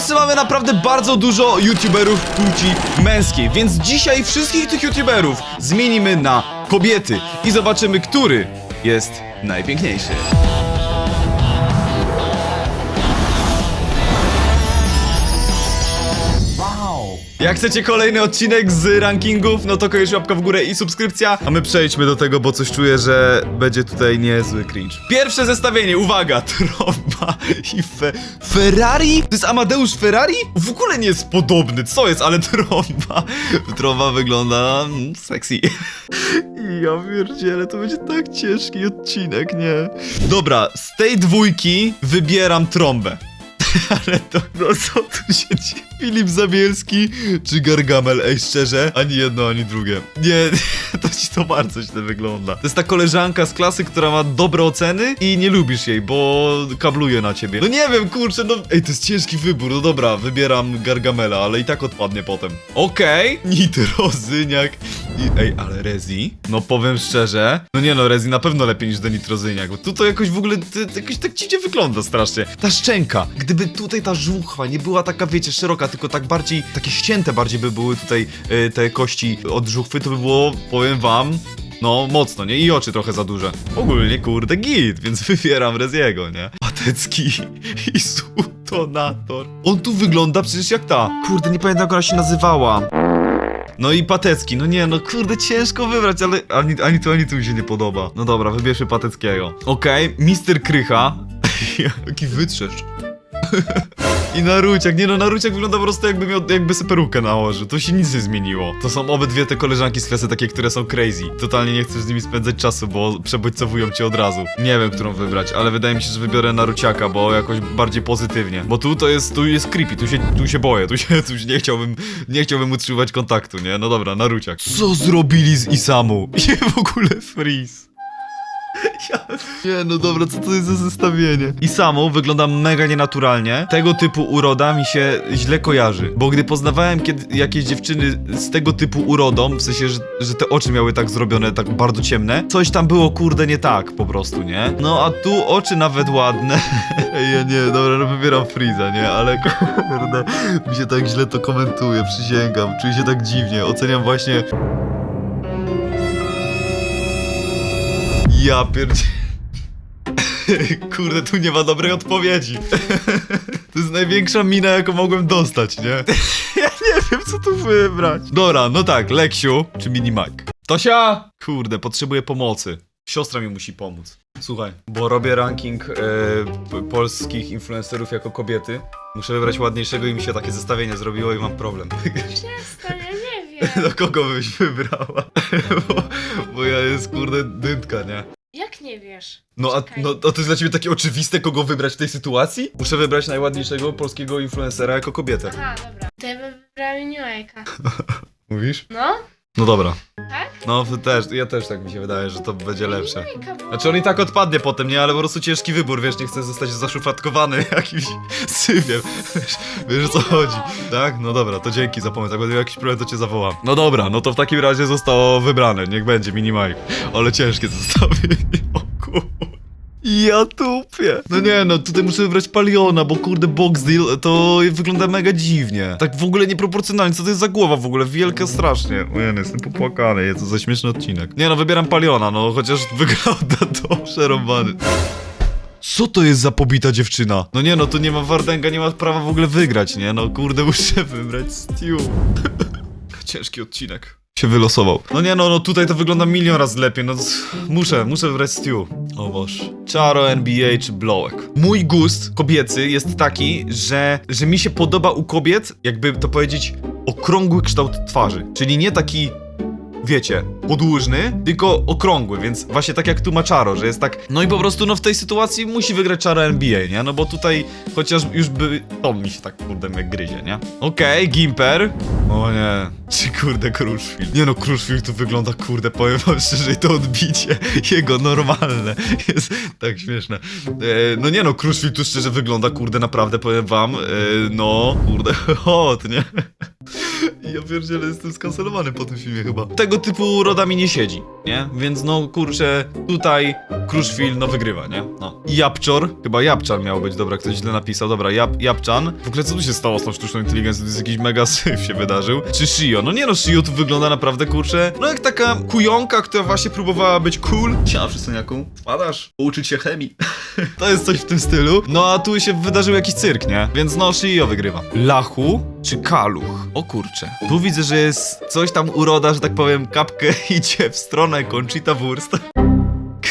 Polsce mamy naprawdę bardzo dużo youtuberów płci męskiej, więc dzisiaj wszystkich tych youtuberów zmienimy na kobiety i zobaczymy, który jest najpiękniejszy. Jak chcecie kolejny odcinek z rankingów, no to koniecznie łapka w górę i subskrypcja. A my przejdźmy do tego, bo coś czuję, że będzie tutaj niezły cringe. Pierwsze zestawienie, uwaga, trąba i fe Ferrari? To jest Amadeusz Ferrari? W ogóle nie jest podobny, co jest, ale trąba. Trąba wygląda mm, sexy. Ja pierdzielę, to będzie tak ciężki odcinek, nie? Dobra, z tej dwójki wybieram trąbę. Ale to, no co tu się dzieje? Filip Zabielski czy Gargamel? Ej, szczerze, ani jedno, ani drugie. Nie, to ci to bardzo źle wygląda. To jest ta koleżanka z klasy, która ma dobre oceny i nie lubisz jej, bo kabluje na ciebie. No nie wiem, kurczę, no... Ej, to jest ciężki wybór, no dobra, wybieram Gargamela, ale i tak odpadnie potem. Okej, Nitrozyniak i... Ej, ale Rezi? No powiem szczerze, no nie no, Rezi na pewno lepiej niż Denitrozyniak, bo tu to jakoś w ogóle, jakoś tak dziwnie wygląda strasznie. Ta szczęka, gdyby tutaj ta żuchwa nie była taka, wiecie, szeroka, tylko tak bardziej, takie ścięte bardziej by były tutaj e, te kości od żuchwy, to by było, powiem wam, no, mocno, nie? I oczy trochę za duże. Ogólnie, kurde, git, więc wybieram Reziego, nie? Patecki i Sutonator. On tu wygląda przecież jak ta. Kurde, nie pamiętam jak ona się nazywała. No i Patecki, no nie, no kurde, ciężko wybrać, ale ani, ani to, ani to mi się nie podoba. No dobra, wybierzmy Pateckiego. Okej, Mister Krycha. Jaki wytrzeszcz. I Naruciak, nie no, Naruciak wygląda po prostu jakby miał, jakby sobie perukę nałożył, to się nic nie zmieniło. To są obydwie te koleżanki z klasy takie, które są crazy. Totalnie nie chcesz z nimi spędzać czasu, bo przebodźcowują cię od razu. Nie wiem, którą wybrać, ale wydaje mi się, że wybiorę Naruciaka, bo jakoś bardziej pozytywnie. Bo tu to jest, tu jest creepy, tu się, tu się boję, tu się, tu się nie chciałbym, nie chciałbym utrzymywać kontaktu, nie? No dobra, Naruciak. Co zrobili z Isamu? Nie w ogóle freeze. Nie, no dobra, co to jest za zestawienie? I samo wygląda mega nienaturalnie. Tego typu uroda mi się źle kojarzy. Bo gdy poznawałem kiedy, jakieś dziewczyny z tego typu urodą, w sensie, że, że te oczy miały tak zrobione, tak bardzo ciemne, coś tam było kurde nie tak po prostu, nie? No a tu oczy nawet ładne. Ja nie, dobra, no wybieram Freeza, nie? Ale kurde, mi się tak źle to komentuje, przysięgam. Czuję się tak dziwnie. Oceniam właśnie... Ja pierdzie... Kurde, tu nie ma dobrej odpowiedzi. To jest największa mina, jaką mogłem dostać, nie? Ja nie wiem, co tu wybrać. Dobra, no tak, Leksiu czy Minimike. Tosia! Kurde, potrzebuję pomocy. Siostra mi musi pomóc. Słuchaj, bo robię ranking e, polskich influencerów jako kobiety. Muszę wybrać ładniejszego i mi się takie zestawienie zrobiło i mam problem. Przestań, nie. Do kogo byś wybrała? bo, bo ja jest kurde dyntka, nie? Jak nie wiesz? No a, Czekaj. no to jest dla ciebie takie oczywiste, kogo wybrać w tej sytuacji? Muszę wybrać najładniejszego polskiego influencera jako kobietę. Aha, dobra. To ja bym wybrała. Mówisz? No? No dobra. Tak? No też, ja też tak mi się wydaje, że to będzie lepsze. Bo... Znaczy on i tak odpadnie potem, nie? Ale po prostu ciężki wybór, wiesz, nie chcę zostać zaszufladkowany jakimś syfiem. Wiesz, wiesz o co chodzi. Tak? No dobra, to dzięki za pomoc. Jak będę miał jakiś problem, to cię zawołam. No dobra, no to w takim razie zostało wybrane. Niech będzie mini Mike. Ale ciężkie zestawienie. O kur... Ja tupię. No nie no, tutaj muszę wybrać Paliona, bo kurde box deal to wygląda mega dziwnie. Tak w ogóle nieproporcjonalnie, co to jest za głowa w ogóle, wielka strasznie. O ja jestem popłakany, jest to za śmieszny odcinek. Nie no, wybieram Paliona, no chociaż wygląda to przerąbany. Co to jest za pobita dziewczyna? No nie no, tu nie ma Wardęga, nie ma prawa w ogóle wygrać, nie? No kurde, muszę wybrać Stew. Ciężki odcinek. Się wylosował. No nie no, no tutaj to wygląda milion razy lepiej, no muszę, muszę wybrać Stew. O Boże. Czaro, NBA czy Blowek. Mój gust kobiecy jest taki, że, że mi się podoba u kobiet, jakby to powiedzieć, okrągły kształt twarzy. Czyli nie taki wiecie, podłużny, tylko okrągły, więc właśnie tak jak tu ma Czaro, że jest tak, no i po prostu no w tej sytuacji musi wygrać Czaro NBA, nie? No bo tutaj chociaż już by, to mi się tak kurde jak gryzie, nie? Okej, Gimper. O nie, czy kurde Kruszwil. Nie no, Kruszwil tu wygląda, kurde, powiem wam szczerze, to odbicie jego normalne jest tak śmieszne. E, no nie no, Kruszwil tu szczerze wygląda, kurde, naprawdę powiem wam, e, no, kurde, hot, nie? Ja pierdzielę, jestem skancelowany po tym filmie chyba. Tego typu roda mi nie siedzi, nie? Więc no kurczę, tutaj Kruszwil no wygrywa, nie? No. Japczor, chyba Japczan miał być, dobra, ktoś źle napisał, dobra, Jap, Japczan. W ogóle co tu się stało z tą sztuczną inteligencją? To jest jakiś mega syf się wydarzył. Czy Shio? No nie no, Shio tu wygląda naprawdę, kurczę, no jak taka kujonka, która właśnie próbowała być cool. Siema przystojniaku, wpadasz? Pouczyć się chemii. to jest coś w tym stylu. No a tu się wydarzył jakiś cyrk, nie? Więc no, Shio wygrywa. Lachu czy Kaluch? O kurczę. Tu widzę, że jest coś tam uroda, że tak powiem, kapkę idzie w stronę Conchita Wurst.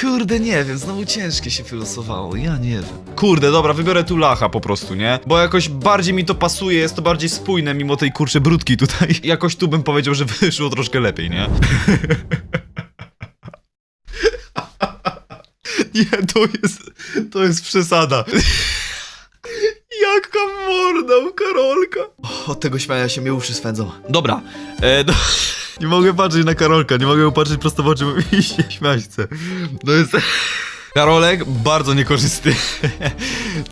Kurde, nie wiem, znowu ciężkie się wylosowało, ja nie wiem. Kurde, dobra, wybiorę tu lacha po prostu, nie? Bo jakoś bardziej mi to pasuje, jest to bardziej spójne mimo tej kurczę brudki tutaj. Jakoś tu bym powiedział, że wyszło troszkę lepiej, nie? Nie, to jest, to jest przesada. Jaka morda u Karolka. O, od tego śmiania się mnie uszy swędzą. Dobra, e, no, nie mogę patrzeć na Karolka, nie mogę patrzeć prosto w oczy, bo mi się śmiać chce. No jest... Karolek bardzo niekorzystny.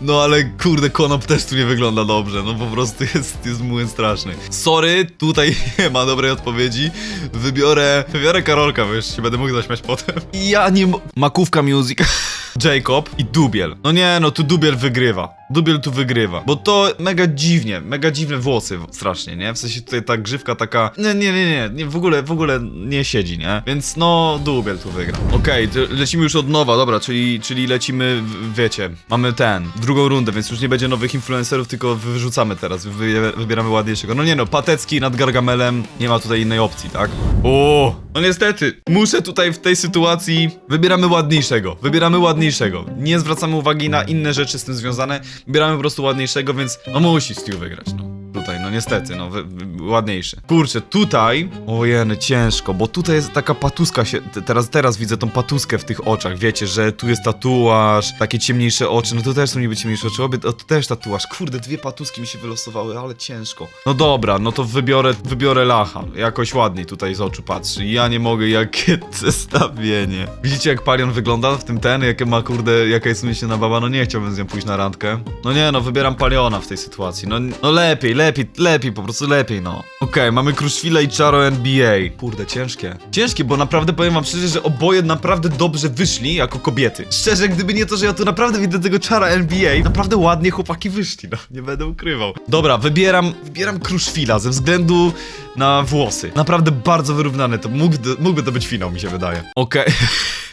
No ale kurde, konop też tu nie wygląda dobrze. No po prostu jest, jest młyn straszny. Sorry, tutaj nie ma dobrej odpowiedzi. Wybiorę, wybiorę Karolka, jeszcze się będę mógł zaśmiać potem. Ja nie... Makówka Music. Jacob i Dubiel. No nie, no tu Dubiel wygrywa. Dubiel tu wygrywa. Bo to mega dziwnie, mega dziwne włosy strasznie, nie? W sensie tutaj ta grzywka taka... Nie, nie, nie, nie, nie w ogóle, w ogóle nie siedzi, nie? Więc no, Dubiel tu wygra. Okej, to lecimy już od nowa, dobra, czyli, czyli lecimy, wiecie, mamy ten, drugą rundę, więc już nie będzie nowych influencerów, tylko wyrzucamy teraz, wy, wybieramy ładniejszego. No nie no, Patecki nad Gargamelem, nie ma tutaj innej opcji, tak? O, no niestety, muszę tutaj w tej sytuacji, wybieramy ładniejszego, wybieramy ładniejszego. Nie zwracamy uwagi na inne rzeczy z tym związane, wybieramy po prostu ładniejszego, więc no musi Stu wygrać, no. Tutaj, no niestety, no wy, wy, ładniejszy. Kurczę, tutaj, ojeny, ciężko, bo tutaj jest taka patuska się, te- teraz, teraz widzę tą patuskę w tych oczach, wiecie, że tu jest tatuaż, takie ciemniejsze oczy, no to też są niby ciemniejsze oczy, obie, to też tatuaż, kurde, dwie patuski mi się wylosowały, ale ciężko. No dobra, no to wybiorę, wybiorę lacha, jakoś ładniej tutaj z oczu patrzy, ja nie mogę, jakie zestawienie. Widzicie jak Palion wygląda w tym ten, jakie ma, kurde, jaka jest umieśniona baba, no nie chciałbym z nią pójść na randkę. No nie, no wybieram Paliona w tej sytuacji, no, no lepiej, lepiej, lepiej, po prostu lepiej, no. Okej, mamy Kruszwila i Charo NBA. Kurde, ciężkie. Ciężkie, bo naprawdę powiem wam szczerze, że oboje naprawdę dobrze wyszli jako kobiety. Szczerze, gdyby nie to, że ja tu naprawdę widzę tego Chara NBA, naprawdę ładnie chłopaki wyszli, no, nie będę ukrywał. Dobra, wybieram, wybieram Kruszwila ze względu na włosy. Naprawdę bardzo wyrównane, to mógł, mógłby to być finał, mi się wydaje. Okej.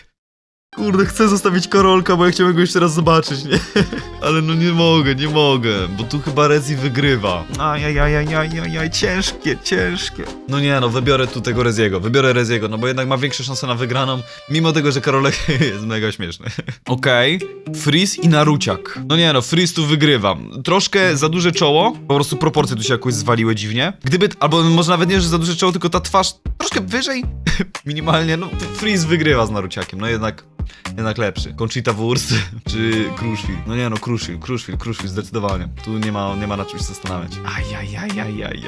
Kurde, chcę zostawić Karolka, bo ja chciałem go jeszcze raz zobaczyć, nie? Ale no nie mogę, nie mogę, bo tu chyba Rezi wygrywa. Ajajajajajajaj, ciężkie, ciężkie. No nie no, wybiorę tu tego Reziego, wybiorę Reziego, no bo jednak ma większe szanse na wygraną, mimo tego, że Karolek jest mega śmieszny. Okej, Freeze i Naruciak. No nie no, Freeze tu wygrywa. Troszkę za duże czoło, po prostu proporcje tu się jakoś zwaliły dziwnie. Gdyby, albo może nawet nie, że za duże czoło, tylko ta twarz troszkę wyżej, minimalnie, no Freeze wygrywa z Naruciakiem, no jednak jednak lepszy. Conchita Wurst czy Kruszwil? No nie no, Kruszwil, Kruszwil, Kruszwil, zdecydowanie. Tu nie ma, nie ma na czym się zastanawiać. Ajajajajajajajaj,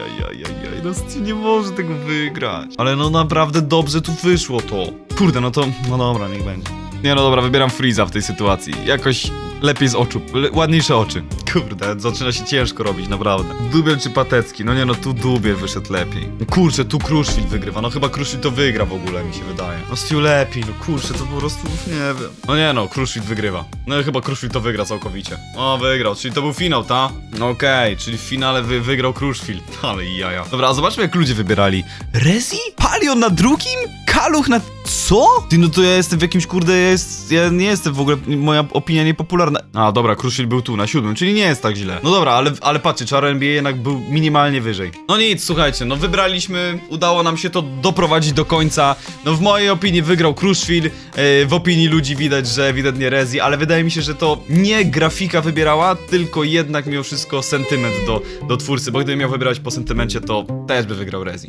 no nie może tego wygrać. Ale no naprawdę dobrze tu wyszło to. Kurde, no to, no dobra, niech będzie. Nie no dobra, wybieram Freeza w tej sytuacji. Jakoś lepiej z oczu, le- ładniejsze oczy. Kurde, zaczyna się ciężko robić, naprawdę. Dubiel czy Patecki? No nie no, tu Dubiel wyszedł lepiej. No kurczę, tu Kruszwil wygrywa. No chyba Kruszwil to wygra w ogóle, mi się wydaje. No Stu lepiej, no kurczę, to po prostu nie wiem. No nie no, Kruszwil wygrywa. No chyba Kruszwil to wygra całkowicie. O, wygrał, czyli to był finał, ta? No okej, czyli w finale wy, wygrał Kruszwil. Ale jaja. Dobra, a zobaczmy jak ludzie wybierali. Rezi? Palion na drugim? Kaluch na... Co? Ty, no to ja jestem w jakimś, kurde, jest, ja nie jestem w ogóle, moja opinia niepopularna. A, dobra, Kruszwil był tu, na siódmym, czyli nie jest tak źle. No dobra, ale, ale patrzcie, Czaro NBA jednak był minimalnie wyżej. No nic, słuchajcie, no wybraliśmy, udało nam się to doprowadzić do końca. No w mojej opinii wygrał Kruszwil, e, w opinii ludzi widać, że ewidentnie Rezi, ale wydaje mi się, że to nie grafika wybierała, tylko jednak mimo wszystko sentyment do, do twórcy, bo gdybym miał wybierać po sentymencie, to też by wygrał Rezi.